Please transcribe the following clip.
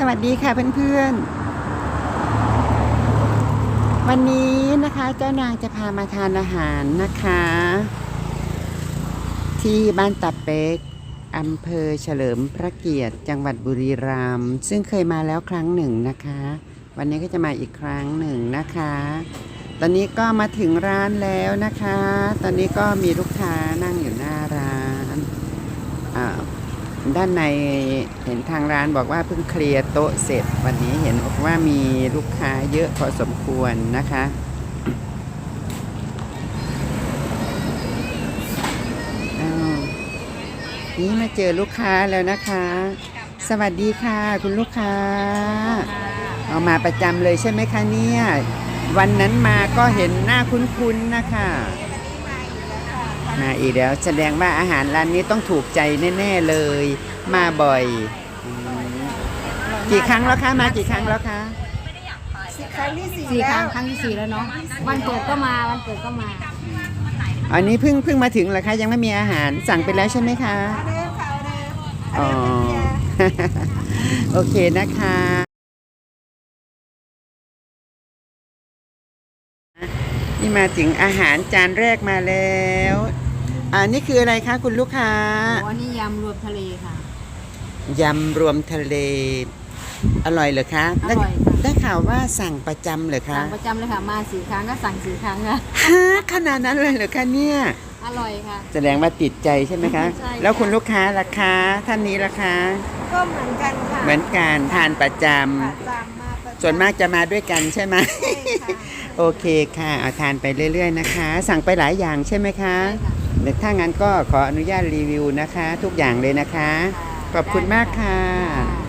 สวัสดีค่ะเพื่อนๆ วันนี้นะคะเจ้านางจะพามาทานอาหารนะคะ ที่บ้านตาเป็กอำเภอเฉลิมพระเกียรติ จังหวัดบุรีรัมย์ซึ่งเคยมาแล้วครั้งหนึ่งนะคะ วันนี้ก็จะมาอีกครั้งหนึ่งนะคะ ตอนนี้ก็มาถึงร้านแล้วนะคะ ตอนนี้ก็มีลูกค้านั่งอยู่หน้าร้าน ด้านในเห็นทางร้านบอกว่าเพิ่งเคลียร์โต๊ะเสร็จ วันนี้เห็นบอกว่ามีลูกค้าเยอะพอสมควรนะคะอ้าวนี่มาเจอลูกค้าแล้วนะคะ สวัสดีค่ะคุณลูกค้า เอามาประจำเลยใช่ไหมคะเนี่ย วันนั้นมาก็เห็นหน้าคุ้นๆนะคะ มาอีกแล้วแสดงว่าอาหารร้านนี้ต้องถูกใจแน่ๆเลย มาบ่อยอืมกี่ครั้งแล้วคะมากี่ครั้งแล้วคะครั้งที่สี่สี่คแล้รั้วงครั้งที่สี่แล้วเนาะวันเกิดก็มาวันเกิดก็มาอันนี้เพิ่งเพิ่งมาถึงเหรอคะยังไม่มีอาหารสั่งไปแล้วใช่ไหมคะเอาเดิมค่ะเอาเดิมอ๋อเอาเดิมเป็นยา โอเคนะคะนี่มาถึงอาหารจานแรกมาแล้ว อันนี้คืออะไรคะคุณลูกค้าอ๋อนี่ยำรวมทะเลค่ะ ยำรวมทะเล อร่อยเหรอคะอร่อยค่ะได้ข่าวว่าสั่งประจำเหรอคะ สั่งประจำเลยค่ะ มาสี่ครั้งก็สั่งสี่ครั้งค่ะฮะขนาดนั้นเลยเหรอคะเนี่ย อร่อยค่ะ แสดงว่าติดใจใช่ไหมคะ ใช่ค่ะ แล้วคุณลูกค้าราคาท่านนี้ราคาก็เหมือนกันค่ะเหมือนกันทานประจประจำมาประำจำ ส่วนมากจะมาด้วยกันใช่ไหมใช่ค่ะโอเคค่ะเอาทานไปเรื่อย ๆ นะคะ สั่งไปหลายอย่างใช่ไหมคะใช่ค่ะเดี๋ยวถ้างั้นก็ขออนุญาตรีวิวนะคะ ทุกอย่างเลยนะคะ ขอบคุณมากค่ะค่ะ